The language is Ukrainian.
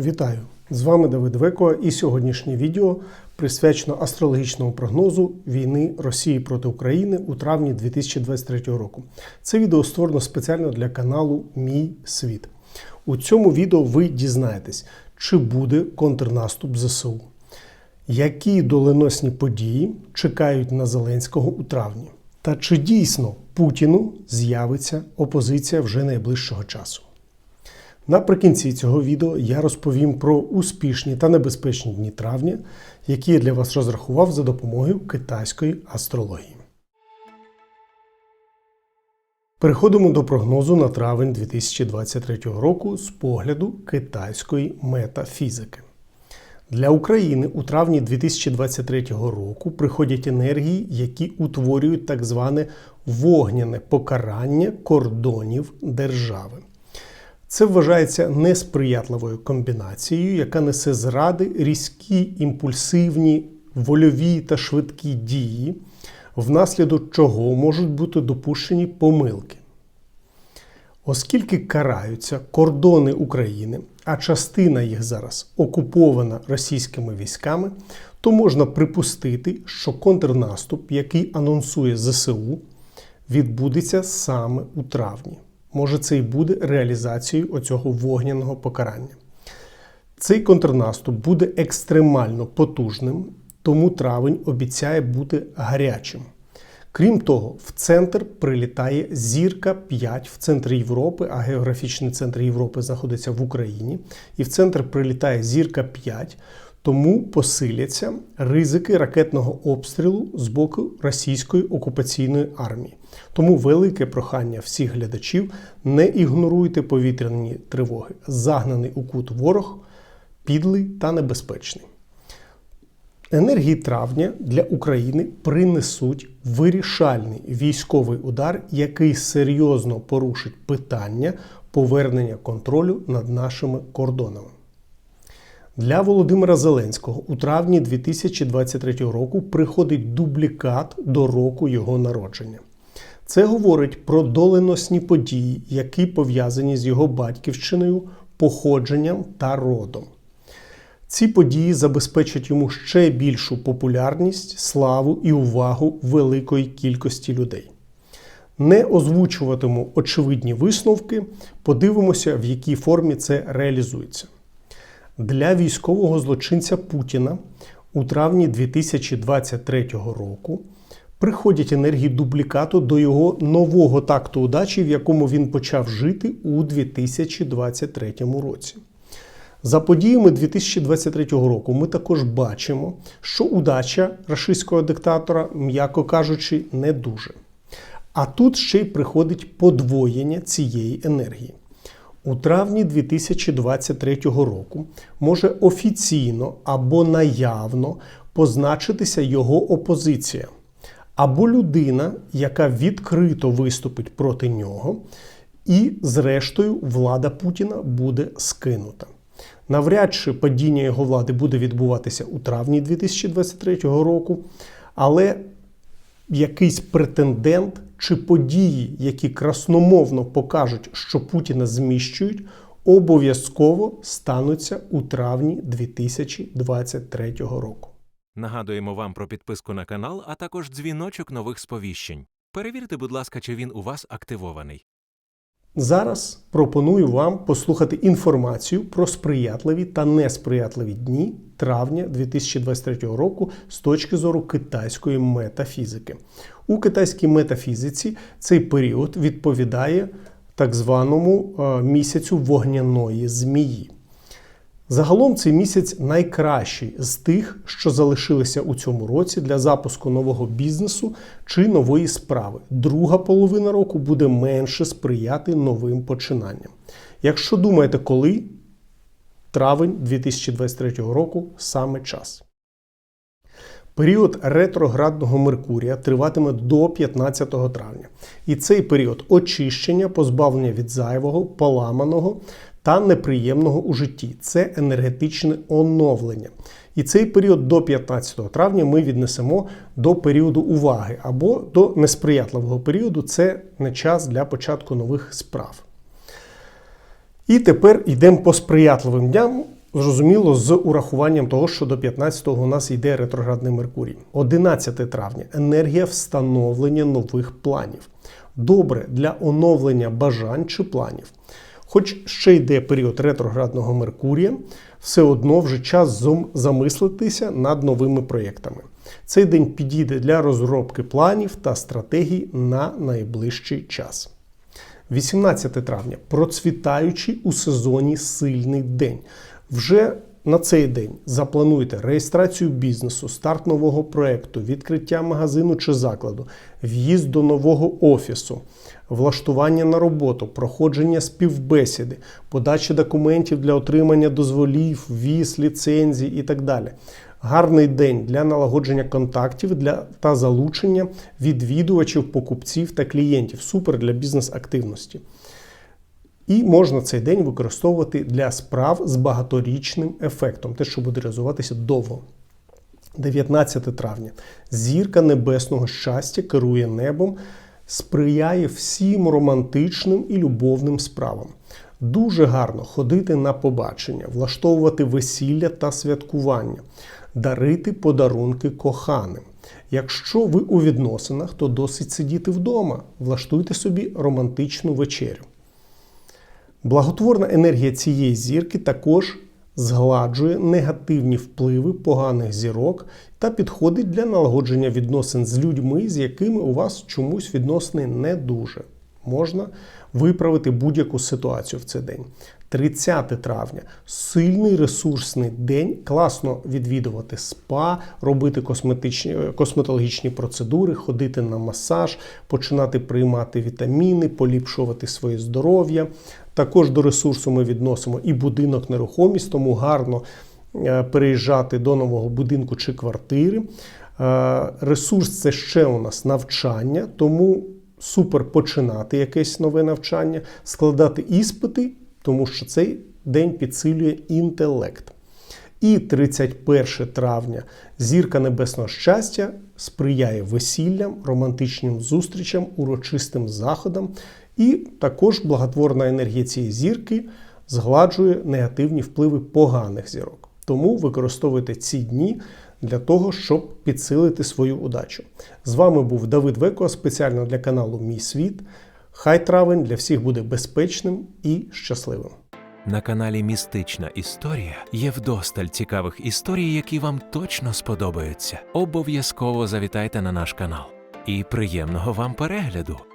Вітаю! З вами Давид Веко і сьогоднішнє відео присвячено астрологічному прогнозу війни Росії проти України у травні 2023 року. Це відео створено спеціально для каналу Мій Світ. У цьому відео ви дізнаєтесь, чи буде контрнаступ ЗСУ, які доленосні події чекають на Зеленського у травні, та чи дійсно Путіну з'явиться опозиція вже найближчого часу. Наприкінці цього відео я розповім про успішні та небезпечні дні травня, які я для вас розрахував за допомогою китайської астрології. Переходимо до прогнозу на травень 2023 року з погляду китайської метафізики. Для України у травні 2023 року приходять енергії, які утворюють так зване вогняне покарання кордонів держави. Це вважається несприятливою комбінацією, яка несе зради різкі, імпульсивні, вольові та швидкі дії, внаслідок чого можуть бути допущені помилки. Оскільки караються кордони України, а частина їх зараз окупована російськими військами, то можна припустити, що контрнаступ, який анонсує ЗСУ, відбудеться саме у травні. Може, це і буде реалізацією оцього вогняного покарання. Цей контрнаступ буде екстремально потужним, тому травень обіцяє бути гарячим. Крім того, в центр прилітає зірка 5 в центрі Європи, а географічний центр Європи знаходиться в Україні. І в центр прилітає зірка 5, тому посиляться ризики ракетного обстрілу з боку російської окупаційної армії. Тому велике прохання всіх глядачів не ігноруйте повітряні тривоги. Загнаний у кут ворог, підлий та небезпечний. Енергії травня для України принесуть вирішальний військовий удар, який серйозно порушить питання повернення контролю над нашими кордонами. Для Володимира Зеленського у травні 2023 року приходить дублікат до року його народження. Це говорить про доленосні події, які пов'язані з його батьківщиною, походженням та родом. Ці події забезпечать йому ще більшу популярність, славу і увагу великої кількості людей. Не озвучуватиму очевидні висновки, подивимося, в якій формі це реалізується. Для військового злочинця Путіна у травні 2023 року приходять енергії дублікату до його нового такту удачі, в якому він почав жити у 2023 році. За подіями 2023 року ми також бачимо, що удача рашистського диктатора, м'яко кажучи, не дуже. А тут ще й приходить подвоєння цієї енергії. У травні 2023 року може офіційно або наявно позначитися його опозиція, або людина, яка відкрито виступить проти нього, і, зрештою, влада Путіна буде скинута. Навряд чи падіння його влади буде відбуватися у травні 2023 року, але якийсь претендент чи події, які красномовно покажуть, що Путіна зміщують, обов'язково стануться у травні 2023 року. Нагадуємо вам про підписку на канал, а також дзвіночок нових сповіщень. Перевірте, будь ласка, чи він у вас активований. Зараз пропоную вам послухати інформацію про сприятливі та несприятливі дні травня 2023 року з точки зору китайської метафізики. У китайській метафізиці цей період відповідає так званому е, місяцю вогняної змії. Загалом цей місяць найкращий з тих, що залишилися у цьому році для запуску нового бізнесу чи нової справи. Друга половина року буде менше сприяти новим починанням. Якщо думаєте, коли травень 2023 року саме час. Період ретроградного Меркурія триватиме до 15 травня. І цей період очищення, позбавлення від зайвого, поламаного та неприємного у житті. Це енергетичне оновлення. І цей період до 15 травня ми віднесемо до періоду уваги або до несприятливого періоду це не час для початку нових справ. І тепер йдемо по сприятливим дням Зрозуміло, з урахуванням того, що до 15-го у нас йде ретроградний Меркурій. 11 травня енергія встановлення нових планів. Добре для оновлення бажань чи планів. Хоч ще йде період ретроградного Меркурія, все одно вже час замислитися над новими проєктами. Цей день підійде для розробки планів та стратегій на найближчий час. 18 травня процвітаючий у сезоні сильний день. Вже на цей день заплануйте реєстрацію бізнесу, старт нового проекту, відкриття магазину чи закладу, в'їзд до нового офісу, влаштування на роботу, проходження співбесіди, подача документів для отримання дозволів, віз, ліцензій і так далі. Гарний день для налагодження контактів для, та залучення відвідувачів, покупців та клієнтів. Супер для бізнес-активності. І можна цей день використовувати для справ з багаторічним ефектом, те, що буде реалізуватися довго. 19 травня. Зірка небесного щастя керує небом, сприяє всім романтичним і любовним справам. Дуже гарно ходити на побачення, влаштовувати весілля та святкування, дарити подарунки коханим. Якщо ви у відносинах, то досить сидіти вдома, влаштуйте собі романтичну вечерю. Благотворна енергія цієї зірки також згладжує негативні впливи поганих зірок та підходить для налагодження відносин з людьми, з якими у вас чомусь відносини не дуже. Можна виправити будь-яку ситуацію в цей день. 30 травня сильний ресурсний день. Класно відвідувати спа, робити косметичні, косметологічні процедури, ходити на масаж, починати приймати вітаміни, поліпшувати своє здоров'я. Також до ресурсу ми відносимо і будинок нерухомість, тому гарно е, переїжджати до нового будинку чи квартири. Е, Ресурс це ще у нас навчання, тому супер починати якесь нове навчання, складати іспити, тому що цей день підсилює інтелект. І 31 травня зірка небесного щастя сприяє весіллям, романтичним зустрічам, урочистим заходам. І також благотворна енергія цієї зірки згладжує негативні впливи поганих зірок. Тому використовуйте ці дні для того, щоб підсилити свою удачу. З вами був Давид Веко спеціально для каналу Мій Світ. Хай травень для всіх буде безпечним і щасливим. На каналі Містична Історія є вдосталь цікавих історій, які вам точно сподобаються. Обов'язково завітайте на наш канал. І приємного вам перегляду!